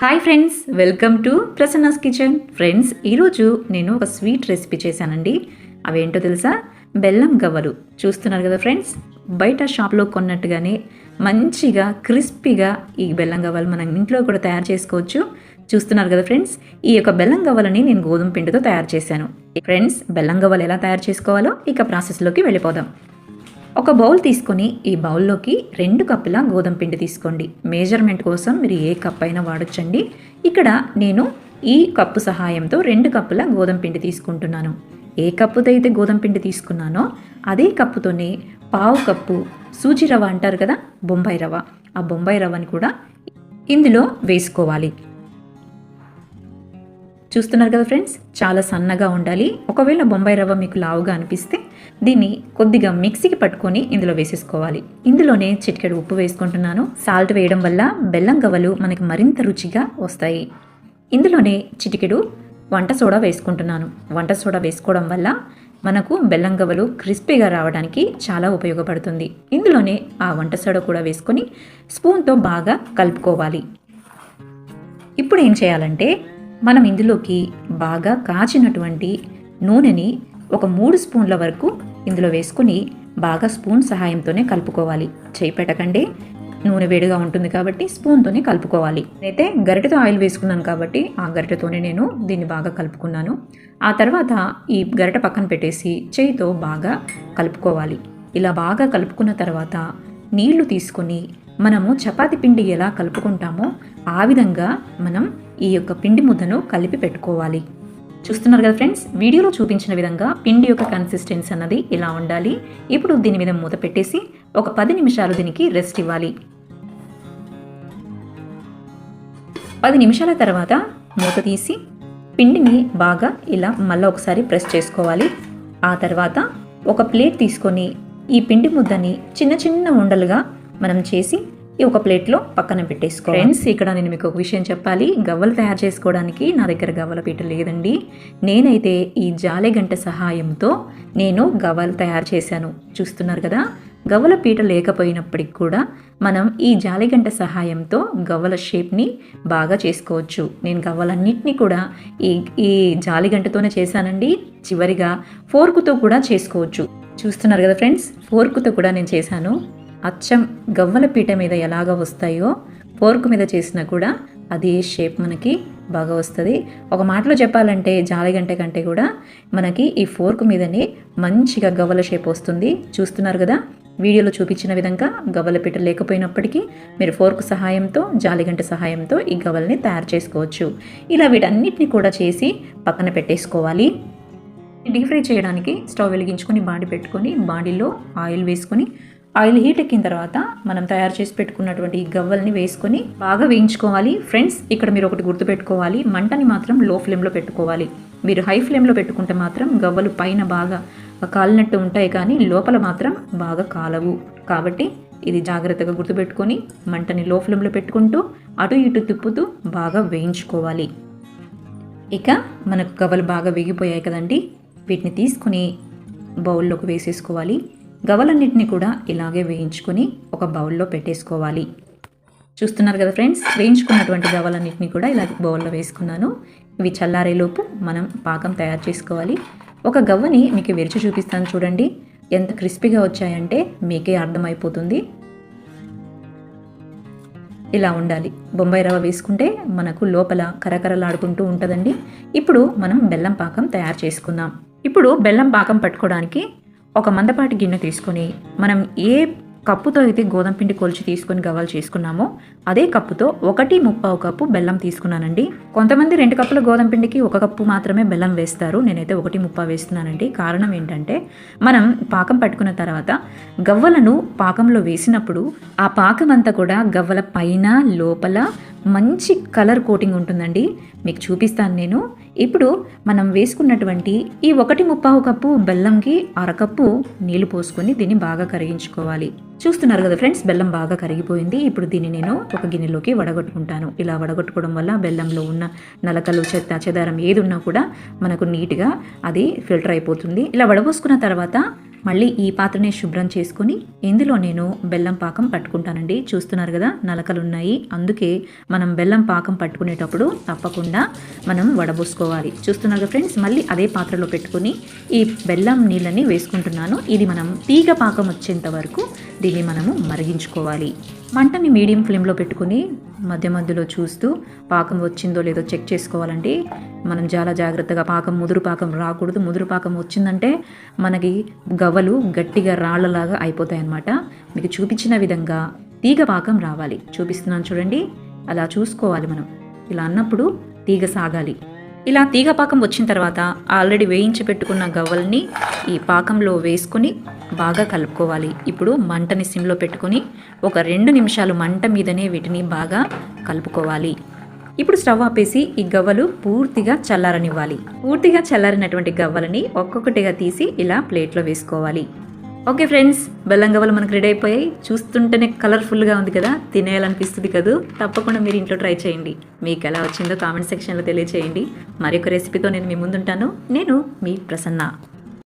Hi friends welcome to Prasanna's kitchen friends ఈరోజు నేను ఒక స్వీట్ రెసిపీ చేశానండి. అవేంటో తెలుసా? బెల్లం గవ్వలు. చూస్తున్నారు కదా ఫ్రెండ్స్ బయట షాప్లో కొన్నట్టుగానే మంచిగా క్రిస్పీగా ఈ బెల్లం గవ్వలు మనం ఇంట్లో కూడా తయారు చేసుకోవచ్చు. చూస్తున్నారు కదా ఫ్రెండ్స్ ఈ యొక్క బెల్లం గవ్వలని నేను గోధుమ పిండితో తయారు చేశాను. ఫ్రెండ్స్ బెల్లం గవ్వలు ఎలా తయారు చేసుకోవాలో ఇక ప్రాసెస్లోకి వెళ్ళిపోదాం. ఒక బౌల్ తీసుకొని ఈ బౌల్లోకి రెండు కప్పుల గోధుమ పిండి తీసుకోండి. మేజర్మెంట్ కోసం మీరు ఏ కప్ అయినా వాడచ్చండి. ఇక్కడ నేను ఈ కప్పు సహాయంతో రెండు కప్పుల గోధుమ పిండి తీసుకుంటున్నాను. ఏ కప్పుతో అయితే గోధుమ పిండి తీసుకున్నానో అదే కప్పుతోనే పావు కప్పు సూజీ రవ్వ అంటారు కదా బొంబాయి రవ్వ. ఆ బొంబాయి రవ్వని కూడా ఇందులో వేసుకోవాలి. చూస్తున్నారు కదా ఫ్రెండ్స్ చాలా సన్నగా ఉండాలి. ఒకవేళ బొంబాయి రవ్వ మీకు లావుగా అనిపిస్తే దీన్ని కొద్దిగా మిక్సీకి పట్టుకొని ఇందులో వేసేసుకోవాలి. ఇందులోనే చిటికెడు ఉప్పు వేసుకుంటున్నాను. సాల్ట్ వేయడం వల్ల బెల్లం గవ్వలు మనకి మరింత రుచిగా వస్తాయి. ఇందులోనే చిటికెడు వంట సోడా వేసుకుంటున్నాను. వంట సోడా వేసుకోవడం వల్ల మనకు బెల్లం గవ్వలు క్రిస్పీగా రావడానికి చాలా ఉపయోగపడుతుంది. ఇందులోనే ఆ వంట సోడా కూడా వేసుకొని స్పూన్తో బాగా కలుపుకోవాలి. ఇప్పుడు ఏం చేయాలంటే మనం ఇందులోకి బాగా కాచినటువంటి నూనెని ఒక మూడు స్పూన్ల వరకు ఇందులో వేసుకుని బాగా స్పూన్ సహాయంతోనే కలుపుకోవాలి. చేయి పెట్టకండి. నూనె వేడిగా ఉంటుంది కాబట్టి స్పూన్తోనే కలుపుకోవాలి. అయితే గరిటెతో ఆయిల్ వేసుకున్నాను కాబట్టి ఆ గరిటెతోనే నేను దీన్ని బాగా కలుపుకున్నాను. ఆ తర్వాత ఈ గరిట పక్కన పెట్టేసి చేయితో బాగా కలుపుకోవాలి. ఇలా బాగా కలుపుకున్న తర్వాత నీళ్ళు తీసుకొని మనము చపాతి పిండి ఎలా కలుపుకుంటామో ఆ విధంగా మనం ఈ యొక్క పిండి ముద్దను కలిపి పెట్టుకోవాలి. చూస్తున్నారు కదా ఫ్రెండ్స్? వీడియోలో చూపించిన విధంగా పిండి యొక్క కన్సిస్టెన్సీ అన్నది ఇలా ఉండాలి. ఇప్పుడు దీని మీద మూత పెట్టేసి ఒక పది నిమిషాలు దీనికి రెస్ట్ ఇవ్వాలి. పది నిమిషాల తర్వాత మూత తీసి పిండిని బాగా ఇలా మళ్ళీ ఒకసారి ప్రెస్ చేసుకోవాలి. ఆ తర్వాత ఒక ప్లేట్ తీసుకొని ఈ పిండి ముద్దని చిన్న చిన్న ఉండలుగా మనం చేసి ఈ ఒక ప్లేట్లో పక్కన పెట్టేసుకో ఫ్రెండ్స్ ఇక్కడ నేను మీకు ఒక విషయం చెప్పాలి. గవ్వలు తయారు చేసుకోవడానికి నా దగ్గర గవ్వల పీట లేదండి. నేనైతే ఈ జాలె గంట సహాయంతో నేను గవ్వలు తయారు చేశాను. చూస్తున్నారు కదా? గవ్వల పీట లేకపోయినప్పటికి కూడా మనం ఈ జాలిగంట సహాయంతో గవ్వల షేప్ని బాగా చేసుకోవచ్చు. నేను గవ్వలన్నింటినీ కూడా ఈ ఈ జాలిగంటతోనే చేశానండి. చివరిగా ఫోర్కుతో కూడా చేసుకోవచ్చు. చూస్తున్నారు కదా ఫ్రెండ్స్? ఫోర్కుతో కూడా నేను చేశాను. అచ్చం గవ్వల పీట మీద ఎలాగ వస్తాయో ఫోర్క్ మీద చేసినా కూడా అదే షేప్ మనకి బాగా వస్తుంది. ఒక మాటలో చెప్పాలంటే జాలిగంట కంటే కూడా మనకి ఈ ఫోర్క్ మీదనే మంచిగా గవ్వల షేప్ వస్తుంది. చూస్తున్నారు కదా? వీడియోలో చూపించిన విధంగా గవ్వల పీట లేకపోయినప్పటికీ మీరు ఫోర్క్ సహాయంతో జాలిగంట సహాయంతో ఈ గవ్వల్ని తయారు చేసుకోవచ్చు. ఇలా వీటన్నిటిని కూడా చేసి పక్కన పెట్టేసుకోవాలి. డీప్ ఫ్రై చేయడానికి స్టవ్ వెలిగించుకొని బాండి పెట్టుకొని బాడీలో ఆయిల్ వేసుకొని ఆయిల్ హీట్ ఎక్కిన తర్వాత మనం తయారు చేసి పెట్టుకున్నటువంటి ఈ గవ్వల్ని వేసుకొని బాగా వేయించుకోవాలి. ఫ్రెండ్స్ ఇక్కడ మీరు ఒకటి గుర్తుపెట్టుకోవాలి. మంటని మాత్రం లో ఫ్లేమ్లో పెట్టుకోవాలి. మీరు హై ఫ్లేమ్లో పెట్టుకుంటే మాత్రం గవ్వలు పైన బాగా కాలినట్టు ఉంటాయి కానీ లోపల మాత్రం బాగా కాలవు. కాబట్టి ఇది జాగ్రత్తగా గుర్తుపెట్టుకొని మంటని లో ఫ్లేమ్లో పెట్టుకుంటూ అటు ఇటు తిప్పుతూ బాగా వేయించుకోవాలి. ఇక మనకు గవ్వలు బాగా వేగిపోయాయి కదండి. వీటిని తీసుకుని బౌల్లోకి వేసేసుకోవాలి. గవ్వలన్నింటినీ కూడా ఇలాగే వేయించుకొని ఒక బౌల్లో పెట్టేసుకోవాలి. చూస్తున్నారు కదా ఫ్రెండ్స్ వేయించుకున్నటువంటి గవలన్నిటిని కూడా ఇలా బౌల్లో వేసుకున్నాను. ఇవి చల్లారేలోపు మనం పాకం తయారు చేసుకోవాలి. ఒక గవ్వని మీకు విరిచి చూపిస్తాను చూడండి. ఎంత క్రిస్పీగా వచ్చాయంటే మీకే అర్థమైపోతుంది. ఇలా ఉండాలి. బొంబాయి రవ్వ వేసుకుంటే మనకు లోపల కరకరలాడుకుంటూ ఉంటుందండి. ఇప్పుడు మనం బెల్లం పాకం తయారు చేసుకుందాం. ఇప్పుడు బెల్లం పాకం పట్టుకోవడానికి ఒక మందపాటి గిన్నె తీసుకొని మనం ఏ కప్పుతో అయితే గోధుమ పిండి కొలిచి తీసుకొని గవ్వలు చేసుకున్నామో అదే కప్పుతో ఒకటి ముప్పావు కప్పు బెల్లం తీసుకున్నానండి. కొంతమంది రెండు కప్పుల గోధుమ పిండికి ఒక కప్పు మాత్రమే బెల్లం వేస్తారు. నేనైతే ఒకటి ముప్పా వేస్తున్నానండి. కారణం ఏంటంటే మనం పాకం పట్టుకున్న తర్వాత గవ్వలను పాకంలో వేసినప్పుడు ఆ పాకం అంతా కూడా గవ్వల పైన లోపల మంచి కలర్ కోటింగ్ ఉంటుందండి. మీకు చూపిస్తాను నేను. ఇప్పుడు మనం వేసుకున్నటువంటి ఈ ఒకటి ముప్పావు కప్పు బెల్లంకి అరకప్పు నీళ్ళు పోసుకొని దీన్ని బాగా కరిగించుకోవాలి. చూస్తున్నారు కదా ఫ్రెండ్స్ బెల్లం బాగా కరిగిపోయింది. ఇప్పుడు దీన్ని నేను ఒక గిన్నెలోకి వడగొట్టుకుంటాను. ఇలా వడగొట్టుకోవడం వల్ల బెల్లంలో ఉన్న నలకలు చెత్త చెదారం ఏది ఉన్నా కూడా మనకు నీట్గా అది ఫిల్టర్ అయిపోతుంది. ఇలా వడబోసుకున్న తర్వాత మళ్ళీ ఈ పాత్రనే శుభ్రం చేసుకుని ఇందులో నేను బెల్లం పాకం పట్టుకుంటానండి. చూస్తున్నారు కదా నలకలు ఉన్నాయి. అందుకే మనం బెల్లం పాకం పట్టుకునేటప్పుడు తప్పకుండా మనం వడబోసుకోవాలి. చూస్తున్నారు కదా ఫ్రెండ్స్ మళ్ళీ అదే పాత్రలో పెట్టుకుని ఈ బెల్లం నీళ్ళని వేసుకుంటున్నాను. ఇది మనం తీగ పాకం వచ్చేంత వరకు దీన్ని మనము మరిగించుకోవాలి. మంటని మీడియం ఫ్లేమ్లో పెట్టుకుని మధ్య మధ్యలో చూస్తూ పాకం వచ్చిందో లేదో చెక్ చేసుకోవాలండి మనం చాలా జాగ్రత్తగా పాకం ముదురు పాకం రాకూడదు. ముదురు పాకం వచ్చిందంటే మనకి గవ్వలు గట్టిగా రాళ్ళలాగా అయిపోతాయి అన్నమాట మీకు చూపించిన విధంగా తీగ పాకం రావాలి. చూపిస్తున్నాను చూడండి. అలా చూసుకోవాలి మనం. ఇలా అన్నప్పుడు తీగ సాగాలి. ఇలా తీగ పాకం వచ్చిన తర్వాత ఆల్రెడీ వేయించి పెట్టుకున్న గవ్వల్ని ఈ పాకంలో వేసుకొని బాగా కలుపుకోవాలి. ఇప్పుడు మంటని సిమ్లో పెట్టుకొని ఒక రెండు నిమిషాలు మంట మీదనే వీటిని బాగా కలుపుకోవాలి. ఇప్పుడు స్టవ్ ఆపేసి ఈ గవ్వలు పూర్తిగా చల్లారనివ్వాలి. పూర్తిగా చల్లారినటువంటి గవ్వలని ఒక్కొక్కటిగా తీసి ఇలా ప్లేట్లో వేసుకోవాలి. ఓకే ఫ్రెండ్స్ బెల్లం గవ్వలు మనకు రెడీ అయిపోయాయి. చూస్తుంటేనే కలర్ఫుల్గా ఉంది కదా? తినేయాలనిపిస్తుంది కదా? తప్పకుండా మీరు ఇంట్లో ట్రై చేయండి. మీకు ఎలా వచ్చిందో కామెంట్ సెక్షన్లో తెలియచేయండి. మరొక రెసిపీతో నేను మీ ముందుంటాను. నేను మీ ప్రసన్న.